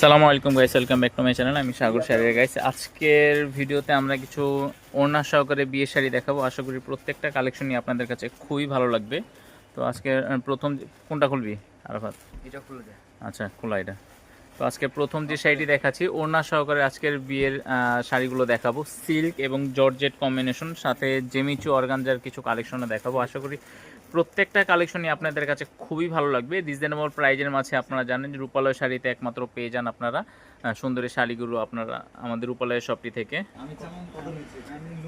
আসসালামু আলাইকুম guys welcome back to my channel আমি সাগর শাড়ির গাইস আজকের ভিডিওতে আমরা কিছু ওড়না সহকারে বিয়ে শাড়ি দেখাবো। আশা করি প্রত্যেকটা কালেকশনই আপনাদের কাছে খুবই ভালো লাগবে। তো আজকে প্রথম কোনটা খুলবি আরাফাত? এটা খুলে দেয় আচ্ছা খোলা এটা। তো আজকে প্রথম যে শাড়িটি দেখাচ্ছি ওড়না সহকারে আজকের বিয়ের শাড়িগুলো দেখাবো। সিল্ক এবং জর্জেট কম্বিনেশন সাথে জেমিচু অর্গানজার কিছু কালেকশনও দেখাবো। আশা করি প্রত্যেকটা কালেকশনই আপনাদের কাছে খুবই ভালো লাগবে। রিজনেবল প্রাইজের মাঝে আপনারা জানেন যে রূপালয় শাড়িতে একমাত্র পেয়ে যান আপনারা। সুন্দরী শাড়িগুলো আপনারা আমাদের রূপালয় শপটি থেকে।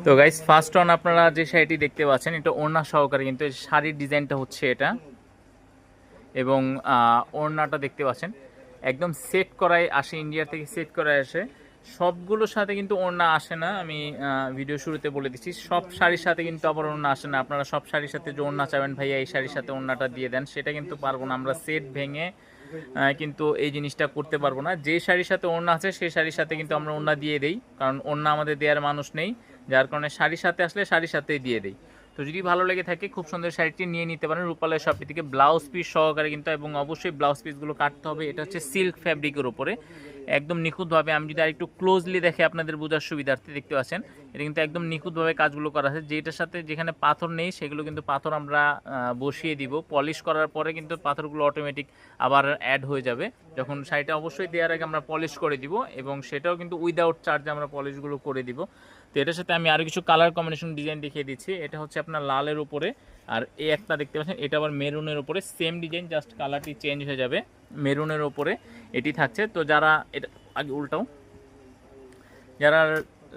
তো গাইস ফার্স্ট অন আপনারা যে শাড়িটি দেখতে পাচ্ছেন, এটা ওড়না সহকারে কিন্তু শাড়ির ডিজাইনটা হচ্ছে এটা। এবং ওড়নাটা দেখতে পাচ্ছেন, একদম সেট করাই আসে ইন্ডিয়া থেকে সেট করাই আসে। সবগুলোর সাথে কিন্তু ওড়না আসে না। আমি ভিডিও শুরুতে বলে দিচ্ছি। সব শাড়ির সাথে কিন্তু আবার ওড়না আসে না। আপনারা সব শাড়ির সাথে যে ওড়না চাবেন ভাইয়া, এই শাড়ির সাথে ওড়নাটা দিয়ে দেন। সেটা কিন্তু পারব না। আমরা সেট ভেঙে কিন্তু এই জিনিসটা করতে পারব না। যে শাড়ির সাথে ওড়না আছে সেই শাড়ির সাথে কিন্তু আমরা ওড়না দিয়ে দেই। কারণ ওড়না আমাদের দেওয়ার মানুষ নেই। যার কারণে শাড়ির সাথে আসলে শাড়ির সাথেই দিয়ে দেই। তো যদি ভালো লেগে থাকে, খুব সুন্দর শাড়িটি নিয়ে নিতে পারেন রূপালয় শপি থেকে ব্লাউজ পিস সহকারে কিন্তু, এবং অবশ্যই ব্লাউজ পিসগুলো কাটতে হবে। এটা হচ্ছে সিল্ক ফ্যাব্রিকের উপরে। একদম নিখুঁতভাবে, আমি যদি আরেকটু ক্লোজলি দেখে আপনাদের বোঝার সুবিধার্থে দেখতে পাচ্ছেন, এটা কিন্তু একদম নিখুঁতভাবে কাজগুলো করা আছে। যেটার সাথে যেখানে পাথর নেই, সেগুলো কিন্তু পাথর আমরা বসিয়ে দিব। পলিশ করার পরে কিন্তু পাথরগুলো অটোমেটিক আবার অ্যাড হয়ে যাবে। যখন শাড়িটা অবশ্যই দেওয়ার আগে আমরা পলিশ করে দিব এবং সেটাও কিন্তু উইদাউট চার্জে আমরা পলিশগুলো করে দিব। তো এটার সাথে আমি আরও কিছু কালার কম্বিনেশন ডিজাইন দেখিয়ে দিচ্ছি। এটা হচ্ছে আপনার লালের উপরে আর এই একটা দেখতে পাচ্ছেন, এটা আবার মেরুনের উপরে। সেম ডিজাইন জাস্ট কালারটি চেঞ্জ হয়ে যাবে মেরুনের উপরে। এটি থাকছে। তো যারা এটা, আগে উল্টাও। যারা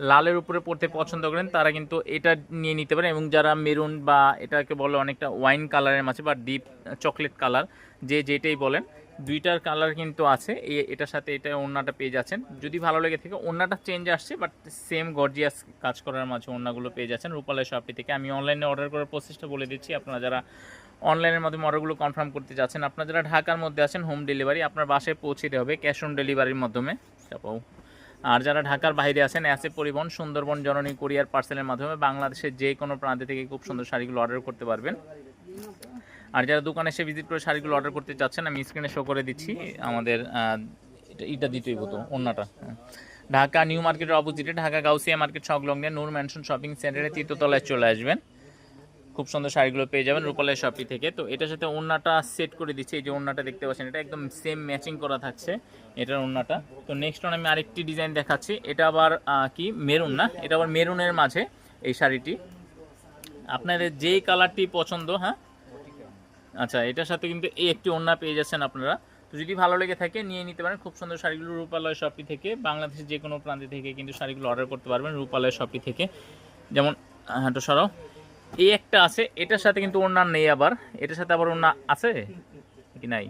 লালের উপরে পড়তে পছন্দ করেন, তারা কিন্তু এটা নিয়ে নিতে পারেন এবং যারা মেরুন বা এটাকে বলে অনেকটা ওয়াইন কালারের মাঝে বা ডিপ চকলেট কালার যে যেটাই বলেন দুইটার কালার কিন্তু আছে। এটার সাথে এটা ওড়নাটা পেয়ে যাচ্ছেন। যদি ভালো লেগে থাকে, ওড়নাটা চেঞ্জ আসছে বাট সেম গর্জিয়াস কাজ করার মাঝে ওড়নাগুলো পেয়ে যাচ্ছেন রূপালয় শপটি থেকে। আমি অনলাইনে অর্ডার করার প্রসেসটা বলে দিচ্ছি। আপনারা যারা অনলাইনের মাধ্যমে অর্ডারগুলো কনফার্ম করতে যাচ্ছেন, আপনারা যারা ঢাকার মধ্যে আছেন হোম ডেলিভারি আপনার বাসায় পৌঁছে দেওয়া হবে ক্যাশ অন ডেলিভারির মাধ্যমে। চাপাও আর যারা ঢাকার বাইরে আছেন অ্যাসে পরিবহন, সুন্দরবন, জননী, কোরিয়ার পার্সেলের মাধ্যমে বাংলাদেশের যে কোনো প্রান্ত থেকে খুব সুন্দর শাড়িগুলো অর্ডার করতে পারবেন। আর যারা দোকানে এসে ভিজিট করে শাড়িগুলো অর্ডার করতে চাচ্ছেন, আমি স্ক্রিনে শো করে দিচ্ছি, আমাদের এটা- দিতেই হতো অন্যটা। ঢাকা নিউ মার্কেটের অপোজিটে ঢাকা গাউসিয়া মার্কেট সংলগ্নে নূর ম্যানশন শপিং সেন্টারে তৃতীয়তলায় চলে আসবেন। খুব সুন্দর শাড়িগুলো পেয়ে যাবেন রূপালয় শপি থেকে। তো এটার সাথে ওড়নাটা সেট করে দিচ্ছি, এই যে ওড়নাটা দেখতে পাচ্ছেন, এটা একদম সেম ম্যাচিং করা থাকছে, এটার ওড়নাটা। তো নেক্সট ওন আমি আরেকটি ডিজাইন দেখাচ্ছি, এটা আবার কি মেরুন না? এটা আবার মেরুনের মাঝে এই শাড়িটি। আপনাদের যেই কালারটি পছন্দ হ্যাঁ আচ্ছা এটার সাথে কিন্তু এই একটি ওড়না পেয়ে যাচ্ছেন আপনারা। তো যদি ভালো লেগে থাকে, নিয়ে নিতে পারেন। খুব সুন্দর শাড়িগুলো রূপালয় শপি থেকে, বাংলাদেশের যে কোনো প্রান্তে থেকে কিন্তু শাড়িগুলো অর্ডার করতে পারবেন রূপালয় শপি থেকে। যেমন হ্যাঁ তো সরাও। এই একটা আছে, এটার সাথে কিন্তু ওড়না নেই আবার। এটার সাথে আবার ওড়না আছে? কি নাই?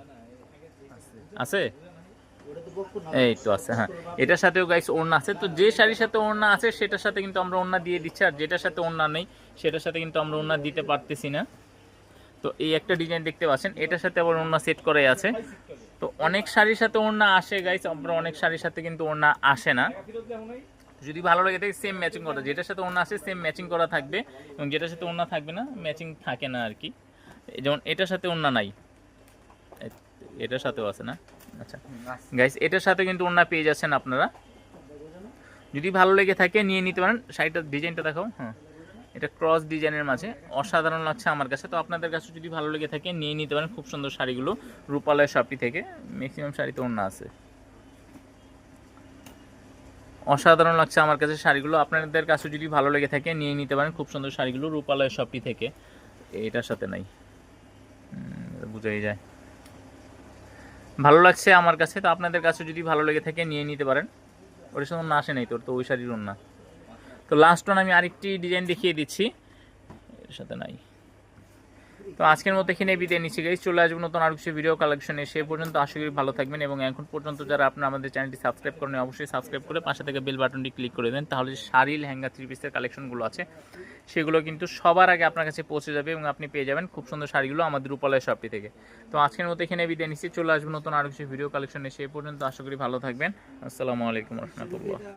আছে? এই তো আছে হ্যাঁ। এটার সাথেও গাইস ওড়না আছে। তো যে শাড়ির সাথে ওড়না আছে, সেটার সাথে কিন্তু আমরা ওড়না দিয়ে দিচ্ছি। আর যেটার সাথে ওড়না নেই, সেটার সাথে কিন্তু আমরা ওড়না দিতে পারতেছি না। তো এই একটা ডিজাইন দেখতে পাচ্ছেন, এটার সাথে আবার ওড়না সেট করাই আছে। তো অনেক শাড়ির সাথে ওড়না আসে গাইস আমরা অনেক শাড়ির সাথে কিন্তু ওড়না আসে না। যদি ভালো লাগে থাকে সেম ম্যাচিং করা, যেটার সাথে ওড়না আসে সেম ম্যাচিং করা থাকবে। এবং যেটার সাথে ওড়না থাকবে না ম্যাচিং থাকে না আর কি। যেমন এটার সাথে ওড়না নাই। এটার সাথেও আছে না? আচ্ছা। গাইস এটার সাথে কিন্তু ওড়না পেয়ে যাচ্ছেন আপনারা। যদি ভালো লেগে থাকে, নিয়ে নিতে পারেন। শাড়িটার ডিজাইনটা দেখাও হ্যাঁ। এটা ক্রস ডিজাইনের মাঝে। অসাধারণ লাগছে আমার কাছে। তো আপনাদের কাছে যদি ভালো লেগে থাকে, নিয়ে নিতে পারেন। খুব সুন্দর শাড়িগুলো রূপালয় শপি থেকে। ম্যাক্সিমাম শাড়িতে ওড়না আছে। অসাধারণ লাগছে আমার কাছে শাড়িগুলো। আপনাদের কাছে যদি ভালো লেগে থাকে, নিয়ে নিতে পারেন। খুব সুন্দর শাড়িগুলো রূপালয় শপটি থেকে। এটার সাথে নাই। বুঝাই যায়। ভালো লাগছে আমার কাছে। তো আপনাদের কাছে যদি ভালো লেগে থাকে, নিয়ে নিতে পারেন। ওটার সঙ্গে না আসে নাই তোর, তো ওই শাড়ির না তো লাস্ট ওয়ান আমি আরেকটি ডিজাইন দেখিয়ে দিচ্ছি। এর সাথে নাই। তো আজকের মতো এখানে বিদায় নিচ্ছি গাইজ চলে আসব নতুন আরও কিছু ভিডিও কালেকশনে সে পর্যন্ত আশা করি ভালো থাকবেন এবং এখন পর্যন্ত যারা আপনারা আমাদের চ্যানেলটি সাবস্ক্রাইব করেন অবশ্যই সাবস্ক্রাইব করে পাশে থেকে বেল বাটনটি ক্লিক করে দেন। তাহলে শাড়ি লেহেঙ্গা থ্রি পিসের কালেকশনগুলো আছে, সেগুলো কিন্তু সবার আগে আপনার কাছে পৌঁছে যাবে এবং আপনি পেয়ে যাবেন খুব সুন্দর শাড়িগুলো আমাদের উপলয় শপটি থেকে। তো আজকের মতো এখানে বিদায় নিচ্ছি। চলে আসব নতুন আরও কিছু ভিডিও কালেকশনে সে পর্যন্ত আশা করি ভালো থাকবেন। আসসালামু আলাইকুম রহমতুল্লাহ।